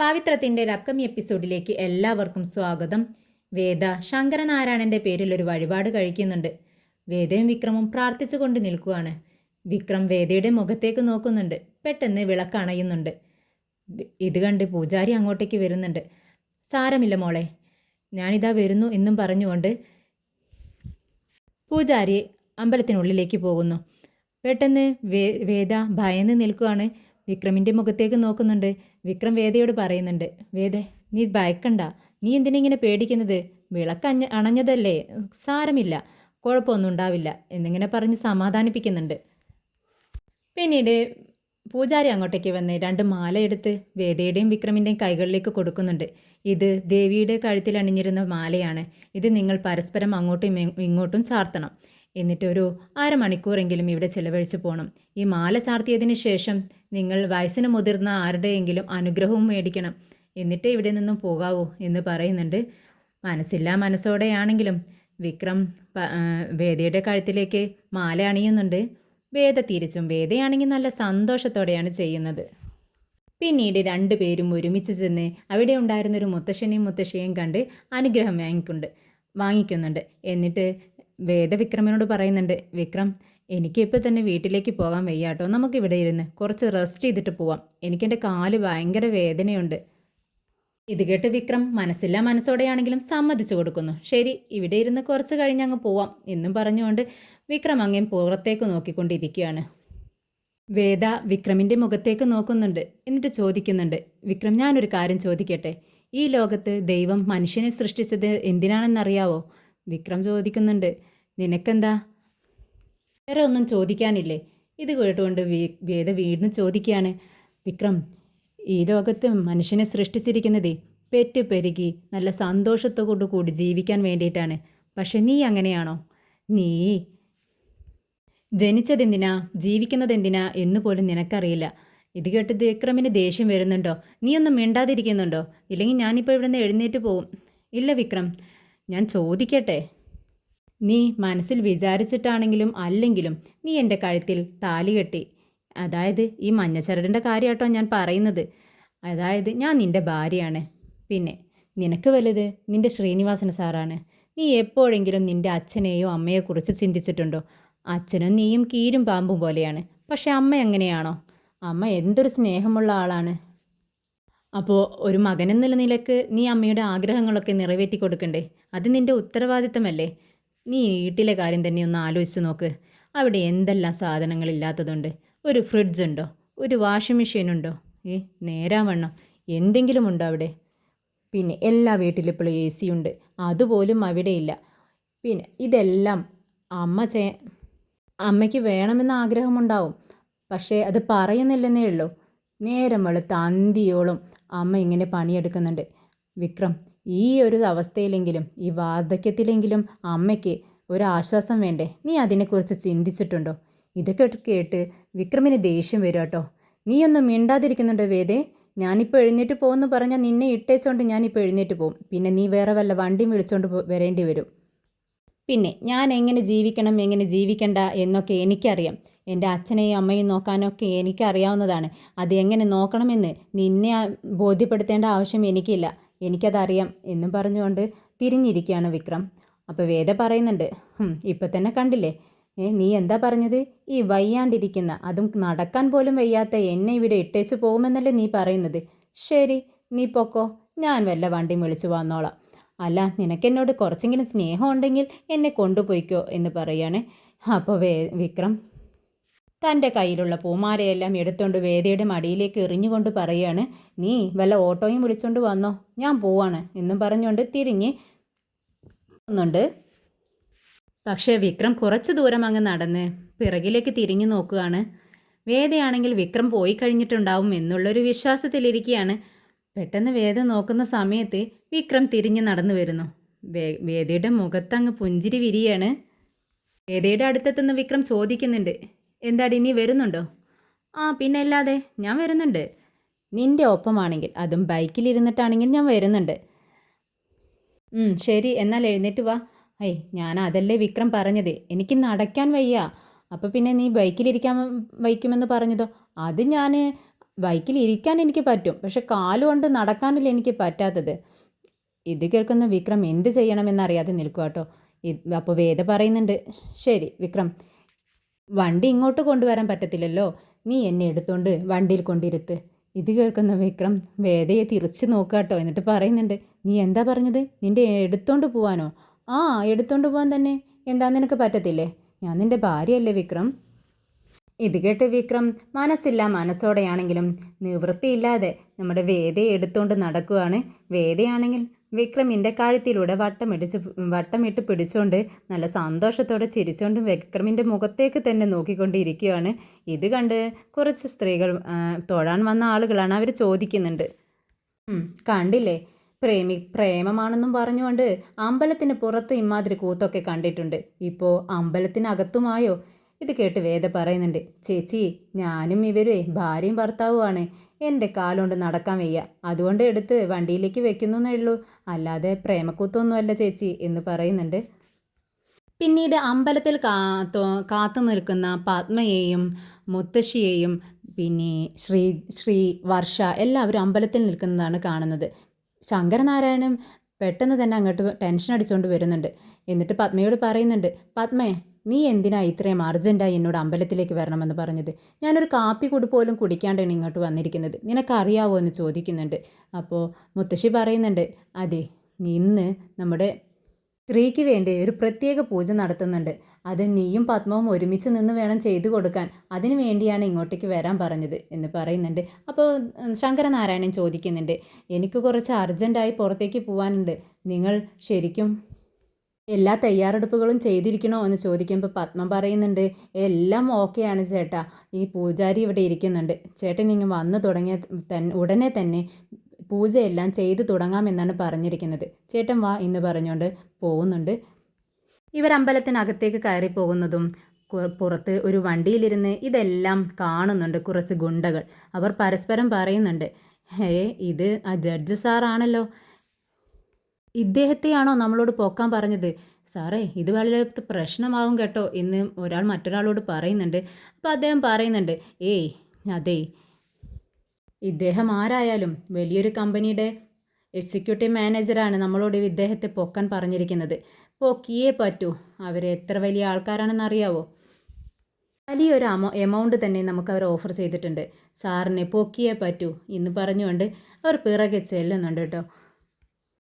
പവിത്രത്തിന്റെ ഒരു അപ്കമി എപ്പിസോഡിലേക്ക് എല്ലാവർക്കും സ്വാഗതം. വേദ ശങ്കരനാരായണന്റെ പേരിൽ ഒരു വഴിപാട് കഴിക്കുന്നുണ്ട്. വേദയും വിക്രമും പ്രാർത്ഥിച്ചു കൊണ്ട് നിൽക്കുകയാണ് വിക്രം വേദയുടെ മുഖത്തേക്ക് നോക്കുന്നുണ്ട്. പെട്ടെന്ന് വിളക്കണയുന്നുണ്ട്. ഇത് കണ്ട് പൂജാരി അങ്ങോട്ടേക്ക് വരുന്നുണ്ട്. സാരമില്ല മോളെ ഞാനിതാ വരുന്നു എന്നും പറഞ്ഞുകൊണ്ട് പൂജാരി അമ്പലത്തിനുള്ളിലേക്ക് പോകുന്നു. പെട്ടെന്ന് വേ വേദ ഭയന്ന് നിൽക്കുകയാണ് വിക്രമിന്റെ മുഖത്തേക്ക് നോക്കുന്നുണ്ട്. വിക്രം വേദയോട് പറയുന്നുണ്ട് വേദ നീ ഭയക്കണ്ട. നീ എന്തിനിങ്ങനെ പേടിക്കുന്നത്? വിളക്ക് അഞ്ഞ അണഞ്ഞതല്ലേ? സാരമില്ല. കുഴപ്പമൊന്നും ഉണ്ടാവില്ല. എന്നിങ്ങനെ പറഞ്ഞ് സമാധാനിപ്പിക്കുന്നുണ്ട്. പിന്നീട് പൂജാരി അങ്ങോട്ടേക്ക് വന്ന് രണ്ട് മാല എടുത്ത് വേദയുടെയും വിക്രമിന്റെയും കൈകളിലേക്ക് കൊടുക്കുന്നുണ്ട്. ഇത് ദേവിയുടെ കഴുത്തിൽ അണിഞ്ഞിരുന്ന മാലയാണ്. ഇത് നിങ്ങൾ പരസ്പരം അങ്ങോട്ടും ഇങ്ങോട്ടും ചാർത്തണം. എന്നിട്ട് ഒരു അരമണിക്കൂറെങ്കിലും ഇവിടെ ചിലവഴിച്ച് പോകണം ഈ മാല ചാർത്തിയതിന് ശേഷം നിങ്ങൾ വയസ്സിന് മുതിർന്ന ആരുടെയെങ്കിലും അനുഗ്രഹവും മേടിക്കണം. എന്നിട്ട് ഇവിടെ നിന്നും പോകാവൂ എന്ന് പറയുന്നുണ്ട്. മനസ്സില്ലാ മനസ്സോടെയാണെങ്കിലും വിക്രം വേദയുടെ കഴുത്തിലേക്ക് മാല അണിയുന്നുണ്ട്. വേദ തിരിച്ചും വേദയാണെങ്കിൽ നല്ല സന്തോഷത്തോടെയാണ് ചെയ്യുന്നത്. പിന്നീട് രണ്ടുപേരും ഒരുമിച്ച് ചെന്ന് അവിടെ ഉണ്ടായിരുന്നൊരു മുത്തശ്ശനെയും മുത്തശ്ശിയെയും കണ്ട് അനുഗ്രഹം വാങ്ങിക്കുണ്ട് വാങ്ങിക്കുന്നുണ്ട്. എന്നിട്ട് വേദ വിക്രമനോട് പറയുന്നുണ്ട് വിക്രം എനിക്കിപ്പോൾ തന്നെ വീട്ടിലേക്ക് പോകാൻ വയ്യാട്ടോ. നമുക്ക് ഇവിടെ ഇരുന്ന് കുറച്ച് റെസ്റ്റ് ചെയ്തിട്ട് പോവാം. എനിക്കെന്റെ കാൽ ഭയങ്കര വേദനയുണ്ട്. ഇത് കേട്ട് വിക്രം മനസ്സില്ല മനസ്സോടെയാണെങ്കിലും സമ്മതിച്ചു കൊടുക്കുന്നു. ശരി ഇവിടെ ഇരുന്ന് കുറച്ച് കഴിഞ്ഞ് അങ്ങ് പോവാം എന്നും പറഞ്ഞുകൊണ്ട് വിക്രം അങ്ങേം പുറത്തേക്ക് നോക്കിക്കൊണ്ടിരിക്കുകയാണ്. വേദ വിക്രമിന്റെ മുഖത്തേക്ക് നോക്കുന്നുണ്ട്. എന്നിട്ട് ചോദിക്കുന്നുണ്ട് വിക്രം ഞാനൊരു കാര്യം ചോദിക്കട്ടെ? ഈ ലോകത്ത് ദൈവം മനുഷ്യനെ സൃഷ്ടിച്ചത് എന്തിനാണെന്നറിയാവോ? വിക്രം ചോദിക്കുന്നുണ്ട് നിനക്കെന്താ? വേറെ ഒന്നും ചോദിക്കാനില്ലേ? ഇത് കേട്ടുകൊണ്ട് വേദ വീണ്ടും ചോദിക്കുകയാണ്. വിക്രം ഈ ലോകത്ത് മനുഷ്യനെ സൃഷ്ടിച്ചിരിക്കുന്നതേ പെറ്റ് പെരുകി നല്ല സന്തോഷത്തോടു കൂടി ജീവിക്കാൻ വേണ്ടിയിട്ടാണ്. പക്ഷെ നീ അങ്ങനെയാണോ? നീ ജനിച്ചതെന്തിനാ? ജീവിക്കുന്നതെന്തിനാ? എന്ന് പോലും നിനക്കറിയില്ല. ഇത് കേട്ട് വിക്രമിന് ദേഷ്യം വരുന്നുണ്ടോ? നീ ഒന്നും മിണ്ടാതിരിക്കുന്നുണ്ടോ? ഇല്ലെങ്കിൽ ഞാനിപ്പോൾ ഇവിടുന്ന് എഴുന്നേറ്റ് പോവും. ഇല്ല വിക്രം ഞാൻ ചോദിക്കട്ടെ? നീ മനസ്സിൽ വിചാരിച്ചിട്ടാണെങ്കിലും അല്ലെങ്കിലും നീ എന്റെ കഴുത്തിൽ താലി കെട്ടി. അതായത് ഈ മഞ്ഞച്ചരടിന്റെ കാര്യമാട്ടോ ഞാൻ പറയുന്നത്. അതായത് ഞാൻ നിന്റെ ഭാര്യയാണ്. പിന്നെ നിനക്ക് വലുത് നിന്റെ ശ്രീനിവാസന സാറാണ്. നീ എപ്പോഴെങ്കിലും നിന്റെ അച്ഛനെയോ അമ്മയോ കുറിച്ച് ചിന്തിച്ചിട്ടുണ്ടോ? അച്ഛനും നീയും കീരും പാമ്പും പോലെയാണ്. പക്ഷേ അമ്മ എങ്ങനെയാണോ? അമ്മ എന്തൊരു സ്നേഹമുള്ള ആളാണ്. അപ്പോൾ ഒരു മകനെന്നുള്ള നിലയ്ക്ക് നീ അമ്മയുടെ ആഗ്രഹങ്ങളൊക്കെ നിറവേറ്റി കൊടുക്കണ്ടേ അത് നിന്റെ ഉത്തരവാദിത്തമല്ലേ? നീ വീട്ടിലെ കാര്യം തന്നെ ഒന്ന് ആലോചിച്ച് നോക്ക്. അവിടെ എന്തെല്ലാം സാധനങ്ങളില്ലാത്തതുണ്ട്? ഒരു ഫ്രിഡ്ജ് ഉണ്ടോ? ഒരു വാഷിംഗ് മെഷീൻ ഉണ്ടോ? ഏ നേരാവണ്ണം എന്തെങ്കിലും ഉണ്ടോ അവിടെ? പിന്നെ എല്ലാ വീട്ടിലും ഇപ്പോൾ എ സി ഉണ്ട്. അതുപോലും അവിടെ ഇല്ല. പിന്നെ ഇതെല്ലാം അമ്മ ചേ അമ്മയ്ക്ക് വേണമെന്ന ആഗ്രഹമുണ്ടാവും. പക്ഷേ അത് പറയുന്നില്ലെന്നേ ഉള്ളൂ. നേരം വെളുത്ത് അന്തിയോളം അമ്മ ഇങ്ങനെ പണിയെടുക്കുന്നുണ്ട്. വിക്രം ഈ ഒരു അവസ്ഥയിലെങ്കിലും ഈ വാർദ്ധക്യത്തിലെങ്കിലും അമ്മയ്ക്ക് ഒരു ആശ്വാസം വേണ്ടേ? നീ അതിനെക്കുറിച്ച് ചിന്തിച്ചിട്ടുണ്ടോ? ഇതൊക്കെ കേട്ട് വിക്രമിന് ദേഷ്യം വരും കേട്ടോ. നീയൊന്നും മിണ്ടാതിരിക്കുന്നുണ്ടോ വേദേ? ഞാനിപ്പോൾ എഴുന്നേറ്റ് പോകുമെന്ന് പറഞ്ഞാൽ നിന്നെ ഇട്ടേച്ചോണ്ട് ഞാനിപ്പോൾ എഴുന്നേറ്റ് പോകും പിന്നെ നീ വേറെ വല്ല വണ്ടിയും വിളിച്ചുകൊണ്ട് വരേണ്ടി വരും. പിന്നെ ഞാൻ എങ്ങനെ ജീവിക്കണം എങ്ങനെ ജീവിക്കണ്ട എന്നൊക്കെ എനിക്കറിയാം. എന്റെ അച്ഛനെയും അമ്മയും നോക്കാനൊക്കെ എനിക്കറിയാവുന്നതാണ്. അത് എങ്ങനെ നോക്കണമെന്ന് നിന്നെ ബോധ്യപ്പെടുത്തേണ്ട ആവശ്യം എനിക്കില്ല. എനിക്കതറിയാം എന്നും പറഞ്ഞുകൊണ്ട് തിരിഞ്ഞിരിക്കുകയാണ് വിക്രം. അപ്പോൾ വേദ പറയുന്നുണ്ട് "ഹും, ഇപ്പം തന്നെ കണ്ടില്ലേ? ഏ നീ എന്താ പറഞ്ഞത്? ഈ വയ്യാണ്ടിരിക്കുന്ന അതും നടക്കാൻ പോലും വയ്യാത്ത എന്നെ ഇവിടെ ഇട്ടേച്ച് പോകുമെന്നല്ലേ നീ പറയുന്നത്? ശരി നീ പൊക്കോ ഞാൻ വല്ല വണ്ടി വിളിച്ചു വന്നോളാം. അല്ല നിനക്കെന്നോട് കുറച്ചെങ്കിലും സ്നേഹം ഉണ്ടെങ്കിൽ എന്നെ കൊണ്ടുപോയിക്കോ എന്ന് പറയാണ്. അപ്പോൾ വേ വിക്രം തന്റെ കയ്യിലുള്ള പൂമാലയെല്ലാം എടുത്തുകൊണ്ട് വേദയുടെ മടിയിലേക്ക് എറിഞ്ഞുകൊണ്ട് പറയാണ് നീ വല്ല ഓട്ടോയും വിളിച്ചുകൊണ്ട് വന്നോ? ഞാൻ പോവാണ് എന്നും പറഞ്ഞുകൊണ്ട് തിരിഞ്ഞ് ഒന്നുണ്ട് പക്ഷേ വിക്രം കുറച്ച് ദൂരം അങ്ങ് നടന്ന് പിറകിലേക്ക് തിരിഞ്ഞു നോക്കുകയാണ്. വേദയാണെങ്കിൽ വിക്രം പോയി കഴിഞ്ഞിട്ടുണ്ടാവും എന്നുള്ളൊരു വിശ്വാസത്തിലിരിക്കുകയാണ്. പെട്ടെന്ന് വേദ നോക്കുന്ന സമയത്ത് വിക്രം തിരിഞ്ഞ് നടന്നു വരുന്നു. വേ വേദയുടെ മുഖത്തങ്ങ് പുഞ്ചിരി വിരിയാണ്. വേദയുടെ അടുത്തെത്തുന്ന വിക്രം ചോദിക്കുന്നുണ്ട് എന്താടി നീ വരുന്നുണ്ടോ? ആ പിന്നെ അല്ലാതെ ഞാൻ വരുന്നുണ്ട്. നിന്റെ ഒപ്പമാണെങ്കിൽ അതും ബൈക്കിലിരുന്നിട്ടാണെങ്കിൽ ഞാൻ വരുന്നുണ്ട്. ശരി എന്നാൽ എഴുന്നേറ്റ് വാ. ഐ ഞാൻ അതല്ലേ വിക്രം പറഞ്ഞത്. എനിക്ക് നടക്കാൻ വയ്യ. അപ്പോൾ പിന്നെ നീ ബൈക്കിലിരിക്കാൻ വയ്ക്കുമെന്ന് പറഞ്ഞതോ? അത് ഞാൻ ബൈക്കിലിരിക്കാൻ എനിക്ക് പറ്റും. പക്ഷെ കാലുകൊണ്ട് നടക്കാനല്ല എനിക്ക് പറ്റാത്തത്. ഇത് കേൾക്കുന്ന വിക്രം എന്ത് ചെയ്യണമെന്നറിയാതെ നിൽക്കുക കേട്ടോ അപ്പോൾ വേദ പറയുന്നുണ്ട്. ശരി വിക്രം വണ്ടി ഇങ്ങോട്ട് കൊണ്ടുവരാൻ പറ്റത്തില്ലല്ലോ. നീ എന്നെ എടുത്തോണ്ട് വണ്ടിയിൽ കൊണ്ടിരുത്ത്. ഇത് കേൾക്കുന്ന വിക്രം വേദയെ തിരിച്ചു നോക്കുക കേട്ടോ. എന്നിട്ട് പറയുന്നുണ്ട് നീ എന്താ പറഞ്ഞത്? നിന്റെ എടുത്തോണ്ട് പോവാനോ? ആ എടുത്തോണ്ട് പോവാൻ തന്നെ. എന്താ നിനക്ക് പറ്റത്തില്ലേ? ഞാൻ നിന്റെ ഭാര്യയല്ലേ വിക്രം? ഇത് കേട്ട് വിക്രം മനസ്സില്ല മനസ്സോടെയാണെങ്കിലും നിവൃത്തിയില്ലാതെ നമ്മുടെ വേദയെ എടുത്തോണ്ട് നടക്കുകയാണ് വേദയാണെങ്കിൽ വിക്രമിന്റെ കഴുത്തിലൂടെ വട്ടമിടിച്ച് വട്ടമിട്ട് പിടിച്ചുകൊണ്ട് നല്ല സന്തോഷത്തോടെ ചിരിച്ചുകൊണ്ട് വിക്രമിന്റെ മുഖത്തേക്ക് തന്നെ നോക്കിക്കൊണ്ടിരിക്കുകയാണ്. ഇത് കണ്ട് കുറച്ച് സ്ത്രീകൾ തൊഴാൻ വന്ന ആളുകളാണ് അവർ ചോദിക്കുന്നുണ്ട്. കണ്ടില്ലേ? പ്രേമി പ്രേമമാണെന്നും പറഞ്ഞുകൊണ്ട് അമ്പലത്തിന് പുറത്ത് ഇമാതിരി കൂത്തൊക്കെ കണ്ടിട്ടുണ്ട്. ഇപ്പോൾ അമ്പലത്തിനകത്തുമായോ? ഇത് കേട്ട് വേദ പറയുന്നുണ്ട് ചേച്ചി ഞാനും ഇവരേ ഭാര്യയും ഭർത്താവുമാണ്. എന്റെ കാലുകൊണ്ട് നടക്കാൻ വയ്യ. അതുകൊണ്ട് എടുത്ത് വണ്ടിയിലേക്ക് വെക്കുന്നേ ഉള്ളൂ. അല്ലാതെ പ്രേമക്കൂത്തൊന്നുമല്ല ചേച്ചി എന്ന് പറയുന്നുണ്ട്. പിന്നീട് അമ്പലത്തിൽ കാത്തു കാത്തു നിൽക്കുന്ന പത്മയെയും മുത്തശ്ശിയെയും പിന്നെ ശ്രീ ശ്രീ വർഷ എല്ലാവരും അമ്പലത്തിൽ നിൽക്കുന്നതാണ് കാണുന്നത്. ശങ്കരനാരായണൻ പെട്ടെന്ന് തന്നെ അങ്ങോട്ട് ടെൻഷൻ അടിച്ചുകൊണ്ട് വരുന്നുണ്ട്. എന്നിട്ട് പത്മയോട് പറയുന്നുണ്ട് പത്മേ നീ എന്തിനാ ഇത്രയും അർജന്റായി എന്നോട് അമ്പലത്തിലേക്ക് വരണമെന്ന് പറഞ്ഞത്? ഞാനൊരു കാപ്പി കൂടി പോലും കുടിക്കാണ്ടാണ് ഇങ്ങോട്ട് വന്നിരിക്കുന്നത്. നിനക്കറിയാവോ എന്ന് ചോദിക്കുന്നുണ്ട്. അപ്പോൾ മുത്തശ്ശി പറയുന്നുണ്ട് അതെ ഇന്ന് നമ്മുടെ സ്ത്രീക്ക് വേണ്ടി ഒരു പ്രത്യേക പൂജ നടത്തുന്നുണ്ട്. അത് നീയും പത്മവും ഒരുമിച്ച് നിന്ന് വേണം ചെയ്തു കൊടുക്കാൻ. അതിനു വേണ്ടിയാണ് ഇങ്ങോട്ടേക്ക് വരാൻ പറഞ്ഞത് എന്ന് പറയുന്നുണ്ട്. അപ്പോൾ ശങ്കരനാരായണൻ ചോദിക്കുന്നുണ്ട് എനിക്ക് കുറച്ച് അർജന്റായി പുറത്തേക്ക് പോകാനുണ്ട് നിങ്ങൾ ശരിക്കും എല്ലാ തയ്യാറെടുപ്പുകളും ചെയ്തിരിക്കണോ എന്ന് ചോദിക്കുമ്പോൾ പത്മ പറയുന്നുണ്ട് എല്ലാം ഓക്കെയാണ് ചേട്ടാ. ഈ പൂജാരി ഇവിടെ ഇരിക്കുന്നുണ്ട്. ചേട്ടൻ ഇങ്ങ് വന്നു തുടങ്ങിയ തന്നെ ഉടനെ തന്നെ പൂജയെല്ലാം ചെയ്തു തുടങ്ങാമെന്നാണ് പറഞ്ഞിരിക്കുന്നത്. ചേട്ടൻ വാ എന്ന് പറഞ്ഞുകൊണ്ട് പോകുന്നുണ്ട്. ഇവർ അമ്പലത്തിനകത്തേക്ക് കയറി പോകുന്നതും പുറത്ത് ഒരു വണ്ടിയിലിരുന്ന് ഇതെല്ലാം കാണുന്നുണ്ട് കുറച്ച് ഗുണ്ടകൾ. അവർ പരസ്പരം പറയുന്നുണ്ട് ഹേ ഇത് ആ ജഡ്ജ് സാറാണല്ലോ. ഇദ്ദേഹത്തെയാണോ നമ്മളോട് പോക്കാൻ പറഞ്ഞത്? സാറേ ഇത് വളരെ പ്രശ്നമാവും കേട്ടോ എന്ന് ഒരാൾ മറ്റൊരാളോട് പറയുന്നുണ്ട്. അപ്പോൾ അദ്ദേഹം പറയുന്നുണ്ട് ഏയ് അതെ ഇദ്ദേഹം ആരായാലും വലിയൊരു കമ്പനിയുടെ എക്സിക്യൂട്ടീവ് മാനേജറാണ് നമ്മളോട് ഇദ്ദേഹത്തെ പൊക്കാൻ പറഞ്ഞിരിക്കുന്നത്. പൊക്കിയേ പറ്റൂ. അവർ എത്ര വലിയ ആൾക്കാരാണെന്ന് അറിയാവോ വലിയൊരു അമൗ എമൗണ്ട് തന്നെ നമുക്ക് അവർ ഓഫർ ചെയ്തിട്ടുണ്ട്. സാറിനെ പൊക്കിയേ പറ്റൂ എന്ന് പറഞ്ഞുകൊണ്ട് അവർ പിറകെ ചെല്ലുന്നുണ്ട് കേട്ടോ.